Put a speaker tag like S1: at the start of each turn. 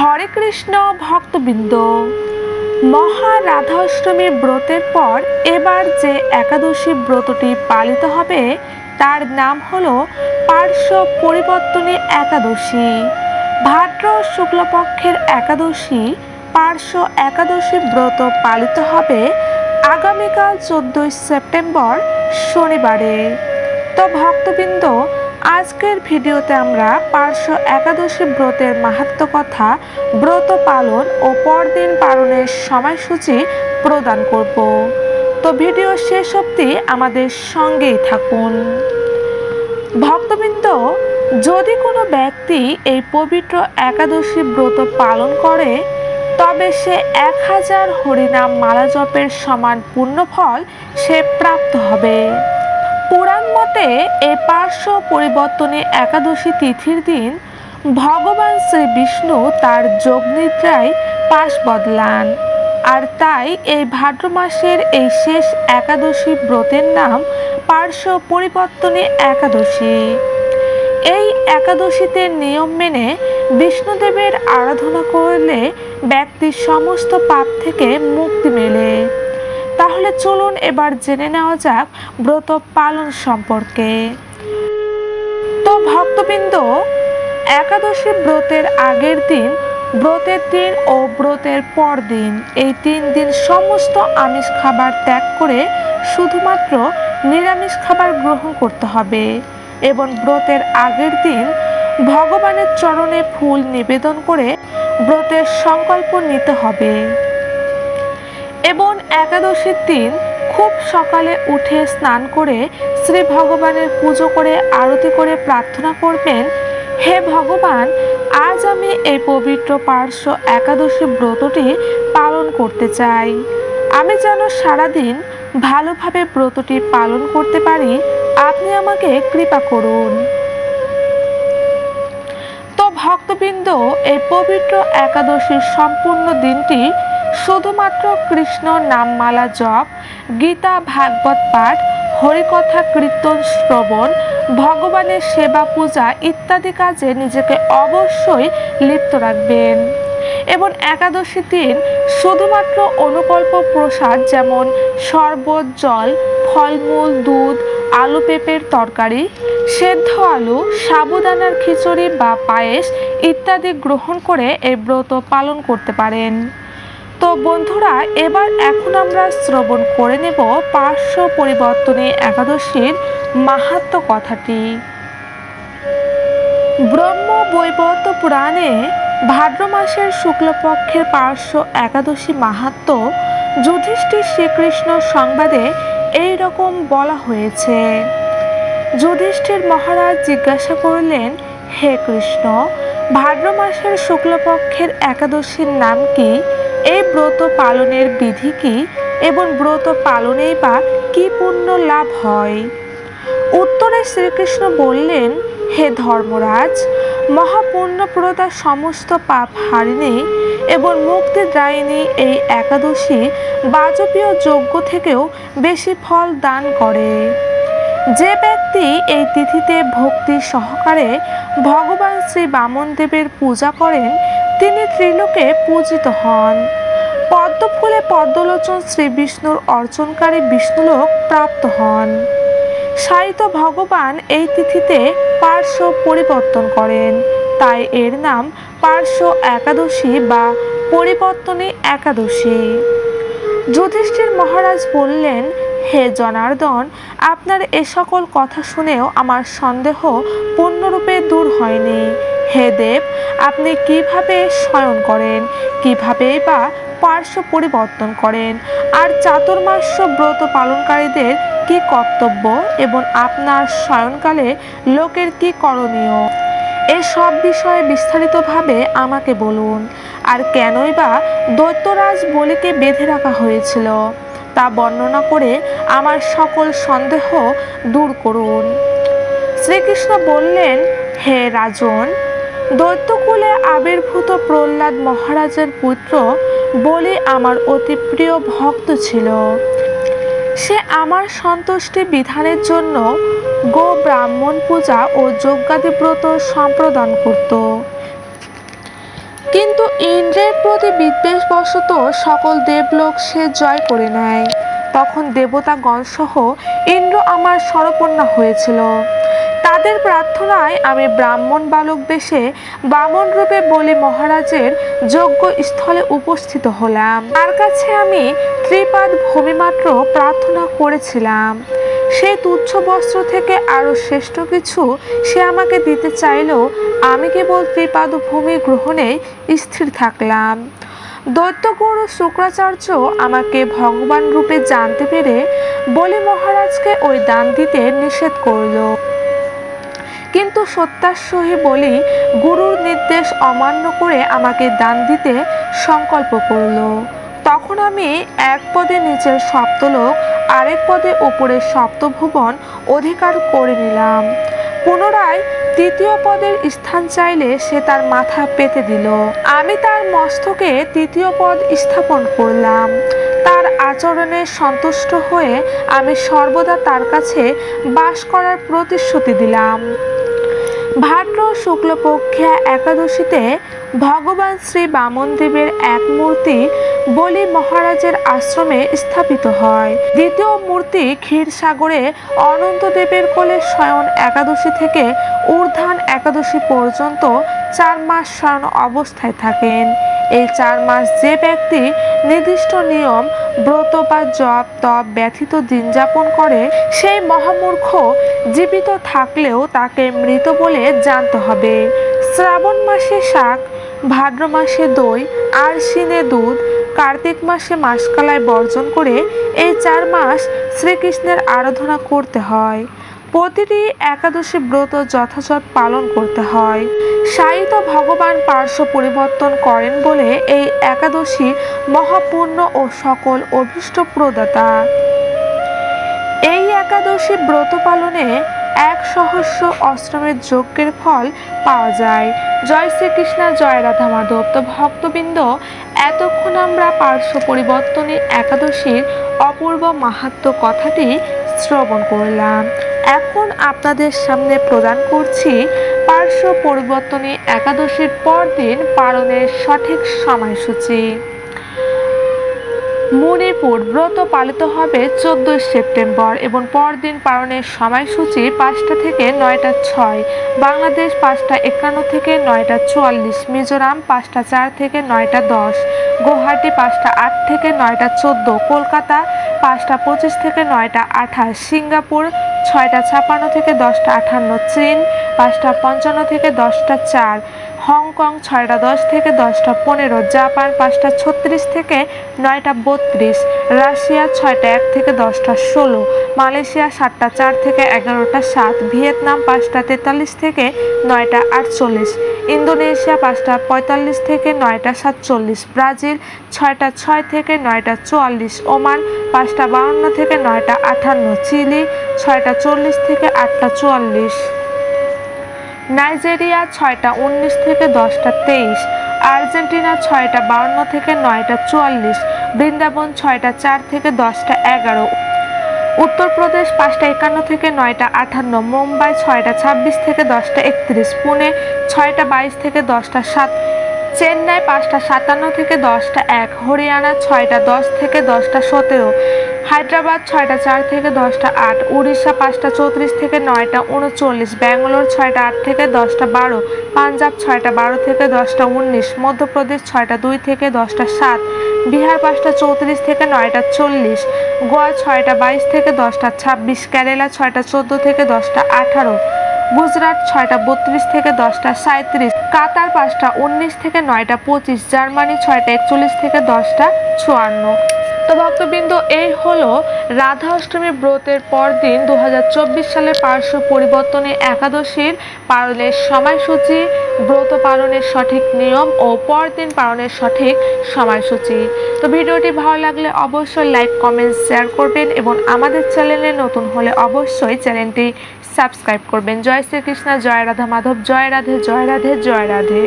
S1: হরে কৃষ্ণ ভক্তবৃন্দ মহা রাধাষ্টমীর ব্রতের পর এবার যে একাদশী ব্রতটি পালিত হবে, তার নাম হল পার্শ্ব পরিবর্তনী একাদশী। ভাদ্র শুক্লপক্ষের একাদশী পার্শ্ব একাদশী ব্রত পালিত হবে আগামীকাল চোদ্দোই সেপ্টেম্বর শনিবারে। তো ভক্তবৃন্দ আজকের ভিডিওতে আমরা পার্শ্ব একাদশী ব্রতের মাহাত্ম কথা, ব্রত পালন ও পরদিন পালনের সময়সূচি প্রদান করব। তো ভিডিও শেষ অবধি আমাদের সঙ্গেই থাকুন। ভক্তবৃন্দ, যদি কোনো ব্যক্তি এই পবিত্র একাদশী ব্রত পালন করে, তবে সে এক হাজার হরিনাম মালা জপের সমান পুণ্যফল সে প্রাপ্ত হবে। পুরাণ মতে এই পার্শ্ব পরিবর্তনে একাদশী তিথির দিন ভগবান শ্রী বিষ্ণু তার যোগনিদ্রায় পাশ বদলান। আর তাই এই ভাদ্র মাসের এই শেষ একাদশী ব্রতের নাম পার্শ্ব পরিবর্তনে একাদশী। এই একাদশীতে নিয়ম মেনে বিষ্ণুদেবের আরাধনা করলে ব্যক্তির সমস্ত পাপ থেকে মুক্তি মেলে। তাহলে চলুন এবার জেনে নেওয়া যাক ব্রত পালন সম্পর্কে। তো ভক্তবৃন্দ, একাদশী ব্রতের আগের দিন, ব্রতের দিন ও ব্রতের পর দিন এই তিন দিন সমস্ত আমিষ খাবার ত্যাগ করে শুধুমাত্র নিরামিষ খাবার গ্রহণ করতে হবে এবং ব্রতের আগের দিন ভগবানের চরণে ফুল নিবেদন করে ব্রতের সংকল্প নিতে হবে। এবং একাদশীর দিন খুব সকালে উঠে স্নান করে শ্রী ভগবানের পুজো করে আরতি করে প্রার্থনা করবেন, হে ভগবান, আজ আমি এই পবিত্র পার্শ্ব একাদশী ব্রতটি পালন করতে চাই। আমি যেন সারাদিন ভালোভাবে ব্রতটি পালন করতে পারি, আপনি আমাকে কৃপা করুন। তো ভক্তবৃন্দ, এই পবিত্র একাদশীর সম্পূর্ণ দিনটি শুধুমাত্র কৃষ্ণ নামমালা জপ, গীতা, ভাগবত পাঠ, হরিকথা, কীর্তন, শ্রবণ, ভগবানের সেবা, পূজা ইত্যাদি কাজে নিজেকে অবশ্যই লিপ্ত রাখবেন। এবং একাদশী দিন শুধুমাত্র অনুকল্প প্রসাদ যেমন শরবত, জল, ফলমূল, দুধ, আলু পেঁপের তরকারি, সেদ্ধ আলু, সাবুদানার খিচুড়ি বা পায়েস ইত্যাদি গ্রহণ করে এই ব্রত পালন করতে পারেন। তো বন্ধুরা, এবার এখন আমরা শ্রবণ করে নেব পার্শ্ব পরিবর্তনে একাদশীর মাহাত্ম কথাটি। ব্রহ্ম বৈবর্ত পুরাণে ভাদ্র মাসের শুক্লপক্ষের পার্শ্ব একাদশী মাহাত্ম যুধিষ্ঠির শ্রীকৃষ্ণ সংবাদে এই রকম বলা হয়েছে। যুধিষ্ঠির মহারাজ জিজ্ঞাসা করলেন, হে কৃষ্ণ, ভাদ্র মাসের শুক্লপক্ষের একাদশীর নাম কি? এই ব্রত পালনের বিধি কি এবং ব্রত পালনেই বা কি পুণ্য লাভ হয়? উত্তরে শ্রীকৃষ্ণ বললেন, হে ধর্মরাজ, মহাপুণ্যপ্রদা সমস্ত পাপ হারিণী এবং মুক্তিদায়িনী এই একাদশী বাজপীয় যজ্ঞ থেকেও বেশি ফল দান করে। যে ব্যক্তি এই তিথিতে ভক্তি সহকারে ভগবান শ্রী বামনদেবের পূজা করেন তিনি ত্রিলোকে পূজিত হন। পদ্মফুলে পদ্মলোচন শ্রী বিষ্ণুর অর্চনকারী বিষ্ণুলোক প্রাপ্ত হন। সাহিত্য ভগবান এই তিথিতে পার্শ্ব পরিবর্তন করেন। তাই এর নাম পার্শ্ব একাদশী বা পরিবর্তনী একাদশী। যুধিষ্ঠির মহারাজ বললেন হে জনার্দন, আপনার এ সকল কথা শুনেও আমার সন্দেহ পূর্ণরূপে দূর হয়নি। হে দেব, আপনি কীভাবে শয়ন করেন, কীভাবে বা পার্শ্ব পরিবর্তন করেন, আর চাতুর্মাস্য ব্রত পালনকারীদের কি কর্তব্য এবং আপনার শয়নকালে লোকের কি করণীয়? এসব বিষয়ে বিস্তারিতভাবে আমাকে বলুন, আর কেনই বা দৈত্যরাজ বলিকে বেঁধে রাখা হয়েছিল? তা বর্ণনা করে আমার সকল সন্দেহ দূর করুন। শ্রীকৃষ্ণ বললেন, হে রাজন, দৈত্যকুলে আবির্ভূত প্রহ্লাদ মহারাজের পুত্র বলি আমার অতি প্রিয় ভক্ত ছিল। সে আমার সন্তুষ্টি বিধানের জন্য গো ব্রাহ্মণ পূজা ও যজ্ঞাদি ব্রত সম্প্রদান করত। কিন্তু ইন্দ্রের প্রতি বিদ্বেষবশত সকল দেবলোক সে জয় করে নেয়। তখন দেবতাগণ সহ ইন্দ্র আমার শরপন্না হয়েছিল। তাদের প্রার্থনায় আমি ব্রাহ্মণ বালক বেশে বামন রূপে বলি মহারাজের যজ্ঞ স্থলে উপস্থিত হলাম। তার কাছে আমি ত্রিপাদ ভূমিমাত্র প্রার্থনা করেছিলাম। সেই তুচ্ছ বস্ত্র থেকে আরও শ্রেষ্ঠ কিছু সে আমাকে দিতে চাইলেও আমি কেবল ত্রিপাদ ভূমি গ্রহণে স্থির থাকলাম। দৈত্যগুরু শুক্রাচার্য আমাকে ভগবান রূপে জানতে পেরে বলি মহারাজকে ওই দান দিতে নিষেধ করল। কিন্তু সত্যাসহী বলি গুরুর নির্দেশ অমান্য করে আমাকে দান দিতে সংকল্প করল। তখন আমি এক পদে নিচের সপ্তলোক, আরেক পদে উপরের সপ্তভুবন অধিকার করে নিলাম। পুনরায় তৃতীয় পদের স্থান চাইলে সে তার মাথা পেতে দিল। আমি তার মস্তকে তৃতীয় পদ স্থাপন করলাম। তার আচরণে সন্তুষ্ট হয়ে আমি সর্বদা তার কাছে বাস করার প্রতিশ্রুতি দিলাম। ভাদ্র শুক্লপক্ষে একাদশীতে ভগবান শ্রী বামনদেবের এক মূর্তি বলি মহারাজের আশ্রমে স্থাপিত হয়। দ্বিতীয় মূর্তি ক্ষীরসাগরে অনন্তদেবের কোলে স্বয়ন একাদশী থেকে ঊর্ধ্বান একাদশী পর্যন্ত চার মাস স্বয়ন অবস্থায় থাকেন। এই চার মাস যে ব্যক্তি নির্দিষ্ট নিয়ম, ব্রত বা জপ, তপ ব্যথিত দিন যাপন করে, সেই মহামূর্খ জীবিত থাকলেও তাকে মৃত বলে জানতে হবে। শ্রাবণ মাসে শাক, ভাদ্র মাসে দই, আরশিনে দুধ, কার্তিক মাসে মাসকালায় বর্জন করে এই চার মাস শ্রীকৃষ্ণের আরাধনা করতে হয়। প্রতিটি একাদশী ব্রত যথাযথ পালন করতে হয়। সাহিত্য ভগবান পার্শ্ব পরিবর্তন করেন বলে এই একাদশী মহাপূর্ণ ও সকল অভীষ্ট প্রদাতা। এই একাদশী ব্রত পালনে এক সহস্র অষ্টমের যজ্ঞের ফল পাওয়া যায়। জয় শ্রীকৃষ্ণ, জয় রাধা মাধব। তো ভক্তবৃন্দ, এতক্ষণ আমরা পার্শ্ব পরিবর্তনী একাদশীর অপূর্ব মাহাত্ম কথাটি শ্রবণ করলাম। এখন আপনাদের সামনে প্রদান করছি পার্শ্ব পরিবর্তনে একাদশীর পরদিন পালনের সঠিক সময়সূচি। মণিপুর ব্রত পালিত হবে চোদ্দই সেপ্টেম্বর এবং পরদিন পালনের সময়সূচি পাঁচটা থেকে নয়টা ছয়, বাংলাদেশ পাঁচটা একান্ন থেকে নয়টা চুয়াল্লিশ, মিজোরাম পাঁচটা চার থেকে নয়টা দশ, গুয়াহাটি পাঁচটা আট থেকে নয়টা চোদ্দ, কলকাতা পাঁচটা পঁচিশ থেকে নয়টা আঠাশ, সিঙ্গাপুর ছয়টা ছাপান্ন থেকে দশটা আটান্ন চীন পাঁচটা পঞ্চান্ন থেকে দশটা চার হংকং ছয়টা দশ থেকে দশটা পনেরো, জাপান পাঁচটা ছত্রিশ থেকে নয়টা বত্রিশ, রাশিয়া ছয়টা এক থেকে দশটা ষোলো, মালয়েশিয়া সাতটা চার থেকে এগারোটা সাত, ভিয়েতনাম পাঁচটা তেতাল্লিশ থেকে নয়টা আটচল্লিশ, ইন্দোনেশিয়া পাঁচটা পঁয়তাল্লিশ থেকে নয়টা সাতচল্লিশ, ব্রাজিল ছয়টা ছয় থেকে নয়টা চুয়াল্লিশ, ওমান পাঁচটা বাউন্ন থেকে নয়টা আটান্ন, চিলি ছয়টা চল্লিশ থেকে আটটা চুয়াল্লিশ। নাইজেরিয়া ছয়টা উনিশ থেকে দশটা তেইশ, আর্জেন্টিনা ছয়টা বাউন্ন থেকে নয়টা চুয়াল্লিশ, বৃন্দাবন ছয়টা চার থেকে দশটা এগারো। উত্তরপ্রদেশ পাঁচটা একান্ন থেকে নয়টা আঠান্ন, মুম্বাই ছয়টা ছাব্বিশ থেকে দশটা একত্রিশ, পুনে ছয়টা বাইশ থেকে দশটা সাত চেন্নাই পাঁচটা সাতান্ন থেকে দশটা এক, হরিয়ানা ছয়টা দশ থেকে দশটা সতেরো, হায়দ্রাবাদ ছয়টা চার থেকে দশটা আট, উড়িষ্যা পাঁচটা চৌত্রিশ থেকে নয়টা উনচল্লিশ, ব্যাঙ্গালোর ছয়টা আট থেকে দশটা বারো, পাঞ্জাব ছয়টা বারো থেকে দশটা উনিশ, মধ্যপ্রদেশ ছয়টা দুই থেকে দশটা সাত, বিহার পাঁচটা চৌত্রিশ থেকে নয়টা চল্লিশ, গোয়া ছয়টা বাইশ থেকে দশটা ছাব্বিশ, কেরালা ছয়টা চোদ্দ থেকে দশটা আঠারো গুজরাট ছয়টা বত্রিশ থেকে দশটা সাঁত্রিশ কাতার পাঁচটা উনিশ থেকে নয়টা পঁচিশ, জার্মানি ছয়টা একচল্লিশ থেকে দশটা চুয়ান্ন। তো ভক্তবৃন্দ, এই হলো রাধা অষ্টমী ব্রতের পরদিন দু সালের পার্শ্ব পরিবর্তনে একাদশীর পালনের সময়সূচি, ব্রত পালনের সঠিক নিয়ম ও পরদিন পালনের সঠিক সময়সূচি। তো ভিডিওটি ভালো লাগলে অবশ্যই লাইক, কমেন্ট, শেয়ার করবেন এবং আমাদের চ্যানেলে নতুন হলে অবশ্যই চ্যানেলটি সাবস্ক্রাইব করবেন। জয় শ্রীকৃষ্ণ, জয় রাধা মাধব, জয় রাধে জয় রাধে জয় রাধে।